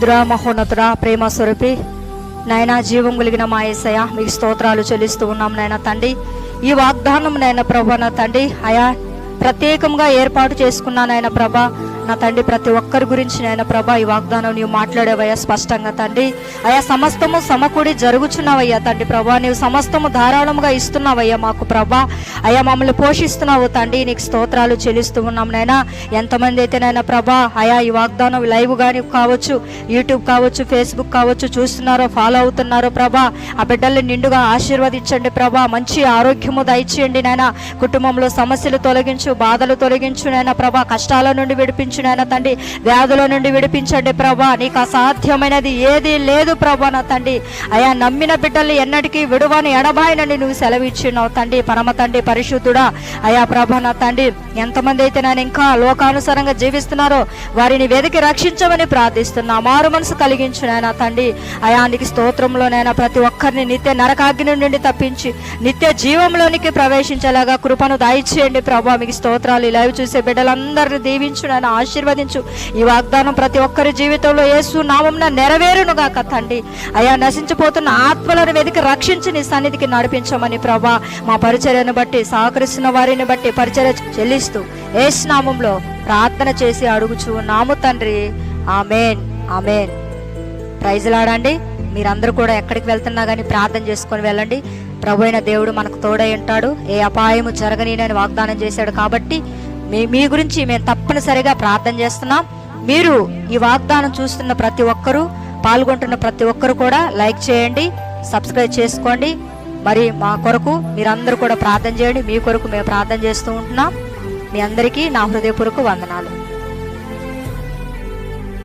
పరిశుద్ధురా మహోన్నతుడా ప్రేమ స్వరూపి. నాయన జీవం కలిగిన మా ఏసయ మీకు స్తోత్రాలు చెల్లిస్తూ ఉన్నాం నాయన తండ్రి. ఈ వాగ్దానం నాయన ప్రభ నా తండ్రి. అయా ప్రత్యేకంగా ఏర్పాటు చేసుకున్నా నాయన ప్రభ. నా తండ్రి ప్రతి ఒక్కరి గురించి నాయన ప్రభా ఈ వాగ్దానం నీవు మాట్లాడేవయ్యా స్పష్టంగా తండ్రి. అయా సమస్తము సమకూడి జరుగుచున్నావయ్యా తండ్రి ప్రభా. నీవు సమస్తము ధారాళముగా ఇస్తున్నావయ్యా మాకు ప్రభా. అయా మమ్మల్ని పోషిస్తున్నావు తండ్రి. నీకు స్తోత్రాలు చెల్లిస్తూ ఉన్నాం నాయన. ఎంతమంది అయితే నాయన ప్రభా అయా ఈ వాగ్దానం లైవ్ కానీ కావచ్చు యూట్యూబ్ కావచ్చు ఫేస్బుక్ కావచ్చు చూస్తున్నారో ఫాలో అవుతున్నారో ప్రభా. ఆ బిడ్డల్ని నిండుగా ఆశీర్వదించండి ప్రభా. మంచి ఆరోగ్యము దయచేయండి నాయన. కుటుంబంలో సమస్యలు తొలగించు బాధలు తొలగించు నాయన ప్రభా. కష్టాల నుండి విడిపించు నాయన తండ్రి. వ్యాధుల నుండి విడిపించండి ప్రభా. నీకు అసాధ్యమైనది ఏది లేదు ప్రభా నా తండ్రి. అయా నమ్మిన బిడ్డల్ని ఎన్నటికీ విడువని ఎడబాయినని నువ్వు సెలవిచ్చినావు తండ్రి. పరమ తండ్రి పరిశుద్ధుడా. అయా ప్రభా నా తండ్రి ఎంతమంది అయితే నేను ఇంకా లోకానుసారంగా జీవిస్తున్నారో వారిని వెతికి రక్షించమని ప్రార్థిస్తున్నా. మారు మనసు కలిగించు నాయన తండ్రి. అయానికి స్తోత్రంలోనైనా ప్రతి ఒక్కరిని నిత్య నరకాగ్ని నుండి తప్పించి నిత్య జీవంలోనికి ప్రవేశించేలాగా కృపను దయచేయండి ప్రభా. మీకు స్తోత్రాలు ఇలా లైవ్ చూసే బిడ్డలందరినీ దీవించునైనా ఆశీర్వదించు. ఈ వాగ్దానం ప్రతి ఒక్కరి జీవితంలో యేసు నామంన నెరవేరునుగాక తండ్రి అయా నశించిపోతున్న ఆత్మలను వెతికి రక్షించి నీ సన్నిధికి నడిపించమని ప్రభా మా పరిచర్యను బట్టి సహకరిస్తున్న వారిని బట్టి పరిచర్య చెల్లిస్తూ యేసు నామంలో ప్రార్థన చేసి అడుగుచు నాము తండ్రి. Amen amen. ప్రైజ్లాడండి మీరందరూ కూడా ఎక్కడికి వెళ్తున్నా కానీ ప్రార్థన చేసుకొని వెళ్ళండి. ప్రభు అయిన దేవుడు మనకు తోడై ఉంటాడు. ఏ అపాయము జరగనీనని వాగ్దానం చేశాడు కాబట్టి మీ మీ గురించి మేము తప్పనిసరిగా ప్రార్థన చేస్తున్నాం. మీరు ఈ వాగ్దానం చూస్తున్న ప్రతి ఒక్కరూ పాల్గొంటున్న ప్రతి ఒక్కరు కూడా లైక్ చేయండి సబ్స్క్రైబ్ చేసుకోండి. మరి మా కొరకు మీరందరూ కూడా ప్రార్థన చేయండి. మీ కొరకు మేము ప్రార్థన చేస్తూ ఉంటున్నాం. మీ అందరికీ నా హృదయపూర్వక వందనాలు.